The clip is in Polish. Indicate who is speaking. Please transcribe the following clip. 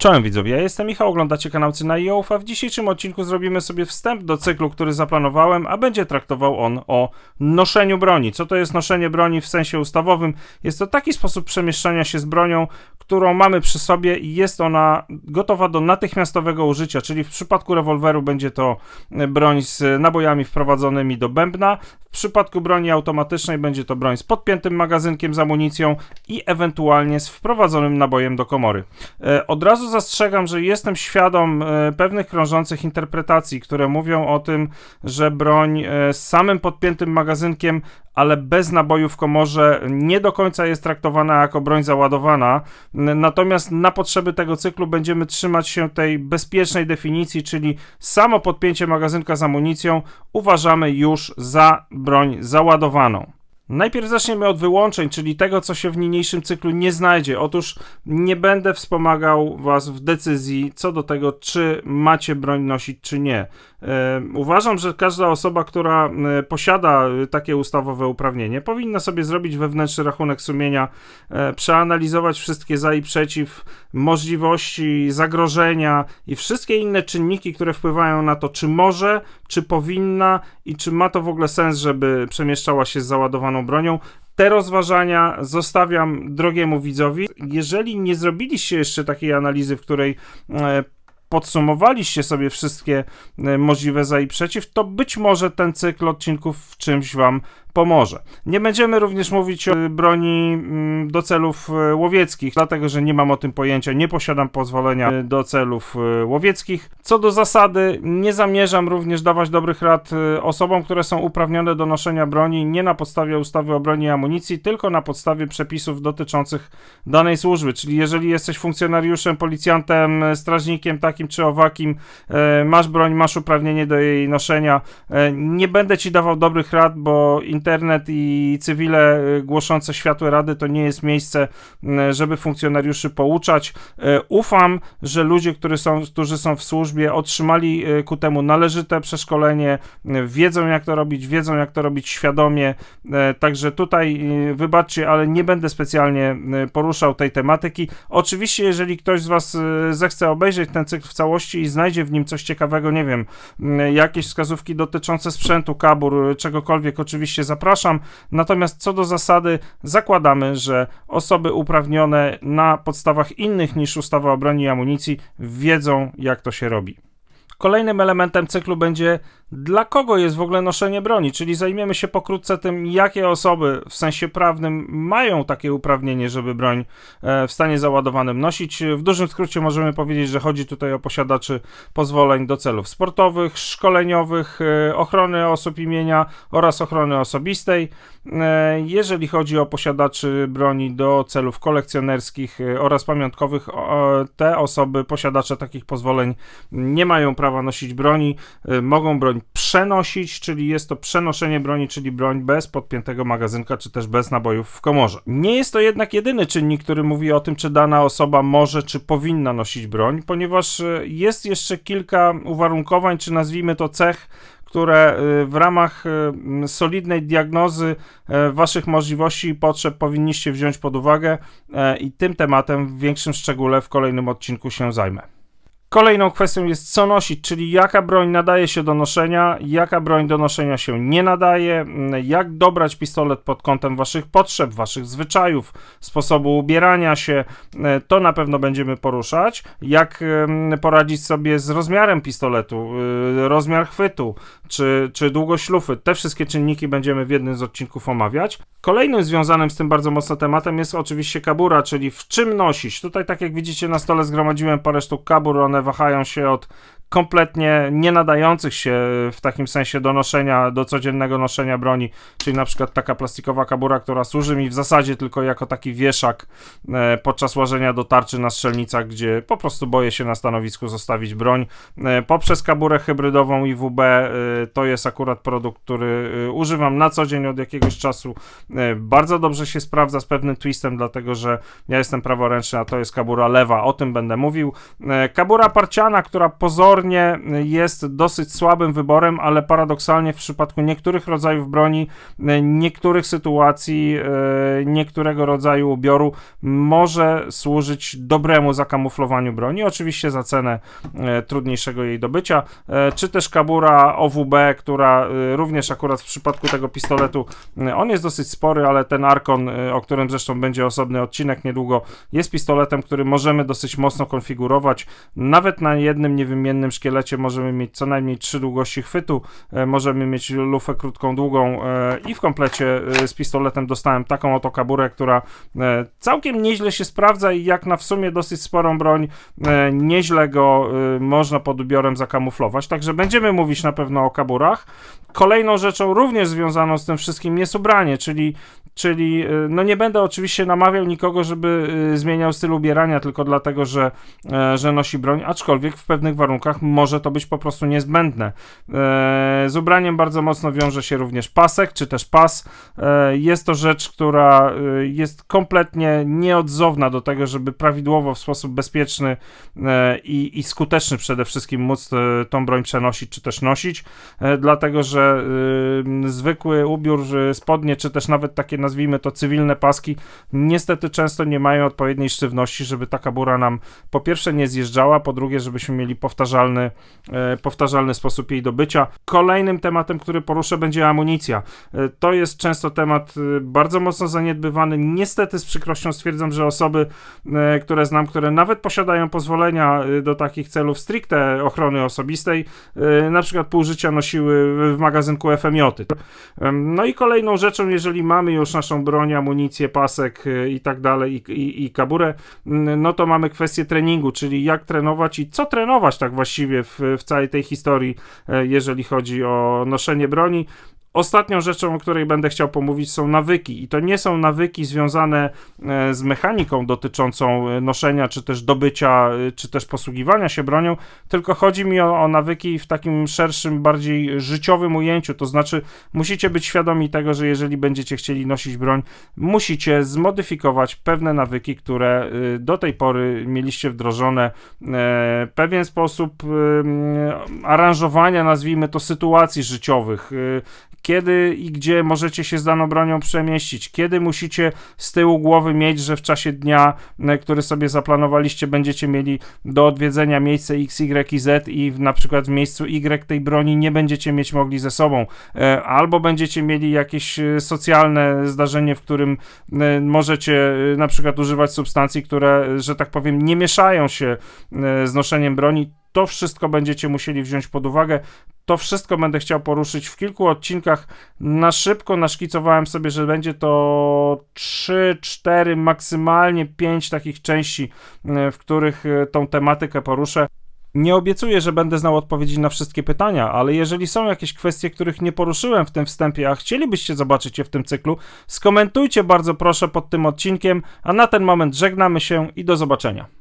Speaker 1: Czołem widzowie, ja jestem Michał, oglądacie kanał Cyna i w dzisiejszym odcinku zrobimy sobie wstęp do cyklu, który zaplanowałem, a będzie traktował on o noszeniu broni. Co to jest noszenie broni w sensie ustawowym? Jest to taki sposób przemieszczania się z bronią, którą mamy przy sobie i jest ona gotowa do natychmiastowego użycia, czyli w przypadku rewolweru będzie to broń z nabojami wprowadzonymi do bębna, w przypadku broni automatycznej będzie to broń z podpiętym magazynkiem z amunicją i ewentualnie z wprowadzonym nabojem do komory. E, Od razu zastrzegam, że jestem świadom e, pewnych krążących interpretacji, które mówią o tym, że broń e, z samym podpiętym magazynkiem, ale bez naboju w komorze nie do końca jest traktowana jako broń załadowana. Natomiast na potrzeby tego cyklu będziemy trzymać się tej bezpiecznej definicji, czyli samo podpięcie magazynka z amunicją uważamy już za broń załadowaną. Najpierw zaczniemy od wyłączeń, czyli tego, co się w niniejszym cyklu nie znajdzie. Otóż nie będę wspomagał Was w decyzji co do tego, czy macie broń nosić, czy nie. Uważam, że każda osoba, która e, posiada e, takie ustawowe uprawnienie, powinna sobie zrobić wewnętrzny rachunek sumienia, e, przeanalizować wszystkie za i przeciw, możliwości, zagrożenia i wszystkie inne czynniki, które wpływają na to, czy może, czy powinna i czy ma to w ogóle sens, żeby przemieszczała się z załadowaną bronią. Te rozważania zostawiam drogiemu widzowi. Jeżeli nie zrobiliście jeszcze takiej analizy, w której podsumowaliście sobie wszystkie e, możliwe za i przeciw, to być może ten cykl odcinków w czymś Wam pomoże. Nie będziemy również mówić o broni mm, do celów e, łowieckich, dlatego że nie mam o tym pojęcia, nie posiadam pozwolenia e, do celów łowieckich. Co do zasady, nie zamierzam również dawać dobrych rad osobom, które są uprawnione do noszenia broni nie na podstawie ustawy o broni i amunicji, tylko na podstawie przepisów dotyczących danej służby. Czyli jeżeli jesteś funkcjonariuszem, policjantem, strażnikiem takim czy owakim, masz broń, masz uprawnienie do jej noszenia, nie będę ci dawał dobrych rad, bo internet i cywile e, głoszące światłe rady to nie jest miejsce, m, żeby funkcjonariuszy pouczać. E, Ufam, że ludzie, którzy są, którzy są w służbie, otrzymali ku temu należyte przeszkolenie, wiedzą jak to robić, wiedzą jak to robić świadomie. Także tutaj, wybaczcie, ale nie będę specjalnie poruszał tej tematyki. Oczywiście, jeżeli ktoś z Was zechce obejrzeć ten cykl w całości i znajdzie w nim coś ciekawego, nie wiem, jakieś wskazówki dotyczące sprzętu, kabur, czegokolwiek, oczywiście zapraszam. Natomiast co do zasady, zakładamy, że osoby uprawnione na podstawach innych niż ustawa o broni i amunicji wiedzą, jak to się robi. Kolejnym elementem cyklu będzie dla kogo jest w ogóle noszenie broni, czyli zajmiemy się pokrótce tym, jakie osoby w sensie prawnym mają takie uprawnienie, żeby broń e, w stanie załadowanym nosić. W dużym skrócie możemy powiedzieć, że chodzi tutaj o posiadaczy pozwoleń do celów sportowych, szkoleniowych, e, ochrony osób imienia oraz ochrony osobistej. E, Jeżeli chodzi o posiadaczy broni do celów kolekcjonerskich oraz pamiątkowych, te osoby, posiadacze takich pozwoleń nie mają prawa nosić broni, e, mogą broń przenosić, czyli jest to przenoszenie broni, czyli broń bez podpiętego magazynka, czy też bez nabojów w komorze. Nie jest to jednak jedyny czynnik, który mówi o tym, czy dana osoba może, czy powinna nosić broń, ponieważ e, jest jeszcze kilka uwarunkowań, czy nazwijmy to cech, które y, w ramach y, solidnej diagnozy waszych możliwości i potrzeb powinniście wziąć pod uwagę i tym tematem w większym szczególe w kolejnym odcinku się zajmę. Kolejną kwestią jest co nosić, czyli jaka broń nadaje się do noszenia, jaka broń do noszenia się nie nadaje, m, jak dobrać pistolet pod kątem waszych potrzeb, waszych zwyczajów, sposobu ubierania się, e, to na pewno będziemy poruszać. Jak em, poradzić sobie z rozmiarem pistoletu, y, rozmiar chwytu, czy, czy długość lufy. Te wszystkie czynniki będziemy w jednym z odcinków omawiać. Kolejnym związanym z tym bardzo mocno tematem jest oczywiście kabura, czyli w czym nosić. Tutaj, tak jak widzicie na stole, zgromadziłem parę sztuk kabur. One wahają się od kompletnie nie nadających się w takim sensie do noszenia, do codziennego noszenia broni, czyli na przykład taka plastikowa kabura, która służy mi w zasadzie tylko jako taki wieszak e, podczas łażenia do tarczy na strzelnicach, gdzie po prostu boję się na stanowisku zostawić broń. E, poprzez kaburę hybrydową IWB e, to jest akurat produkt, który używam na co dzień od jakiegoś czasu. Bardzo dobrze się sprawdza z pewnym twistem, dlatego że ja jestem praworęczny, a to jest kabura lewa, o tym będę mówił. Kabura parciana, która pozornie pozornie jest dosyć słabym wyborem, ale paradoksalnie w przypadku niektórych rodzajów broni, niektórych sytuacji, e, niektórego rodzaju ubioru może służyć dobremu zakamuflowaniu broni. Oczywiście za cenę e, trudniejszego jej dobycia, e, czy też kabura OWB, która również akurat w przypadku tego pistoletu, on jest dosyć spory, ale ten Arkon, o którym zresztą będzie osobny odcinek niedługo, jest pistoletem, który możemy dosyć mocno konfigurować. Nawet na jednym niewymiennym szkielecie możemy mieć co najmniej trzy długości chwytu, e, możemy mieć lufę krótką, długą e, i w komplecie e, z pistoletem dostałem taką oto kaburę, która całkiem nieźle się sprawdza i jak na w sumie dosyć sporą broń, nieźle go można pod ubiorem zakamuflować. Także będziemy mówić na pewno o kaburach. Kolejną rzeczą również związaną z tym wszystkim jest ubranie, czyli Czyli y, no nie będę oczywiście namawiał nikogo, żeby y, zmieniał styl ubierania tylko dlatego, że, e, że nosi broń, aczkolwiek w pewnych warunkach może to być po prostu niezbędne. E, Z ubraniem bardzo mocno wiąże się również pasek, czy też pas. E, Jest to rzecz, która y, jest kompletnie nieodzowna do tego, żeby prawidłowo, w sposób bezpieczny i, i skuteczny przede wszystkim móc tą broń przenosić, czy też nosić, dlatego że zwykły ubiór, spodnie, czy też nawet takie nazwijmy to cywilne paski, niestety często nie mają odpowiedniej sztywności, żeby ta kabura nam po pierwsze nie zjeżdżała, po drugie, żebyśmy mieli powtarzalny, e, powtarzalny sposób jej dobycia. Kolejnym tematem, który poruszę, będzie amunicja. E, To jest często temat e, bardzo mocno zaniedbywany. Niestety z przykrością stwierdzam, że osoby, e, które znam, które nawet posiadają pozwolenia e, do takich celów stricte ochrony osobistej, e, na przykład pół życia nosiły w magazynku FMJ. Em, No i kolejną rzeczą, jeżeli mamy już naszą broń, amunicję, pasek y, i tak dalej, i, i, i kaburę, no to mamy kwestię treningu, czyli jak trenować i co trenować tak właściwie w, w całej tej historii, e, jeżeli chodzi o noszenie broni. Ostatnią rzeczą, o której będę chciał pomówić, są nawyki. I to nie są nawyki związane e, z mechaniką dotyczącą e, noszenia, czy też dobycia, e, czy też posługiwania się bronią, tylko chodzi mi o, o nawyki w takim szerszym, bardziej życiowym ujęciu. To znaczy, musicie być świadomi tego, że jeżeli będziecie chcieli nosić broń, musicie zmodyfikować pewne nawyki, które do tej pory mieliście wdrożone. Pewien sposób aranżowania, nazwijmy to, sytuacji życiowych. Kiedy i gdzie możecie się z daną bronią przemieścić, kiedy musicie z tyłu głowy mieć, że w czasie dnia, e, który sobie zaplanowaliście, będziecie mieli do odwiedzenia miejsce X, Y i Z i na przykład w miejscu Y tej broni nie będziecie mieć mogli ze sobą, E, albo będziecie mieli jakieś e, socjalne zdarzenie, w którym możecie na przykład używać substancji, które, że tak powiem, nie mieszają się z noszeniem broni. To wszystko będziecie musieli wziąć pod uwagę. To wszystko będę chciał poruszyć w kilku odcinkach. Na szybko naszkicowałem sobie, że będzie to 3, 4, maksymalnie 5 takich części, e, w których e, tą tematykę poruszę. Nie obiecuję, że będę znał odpowiedzi na wszystkie pytania, ale jeżeli są jakieś kwestie, których nie poruszyłem w tym wstępie, a chcielibyście zobaczyć je w tym cyklu, skomentujcie bardzo proszę pod tym odcinkiem, a na ten moment żegnamy się i do zobaczenia.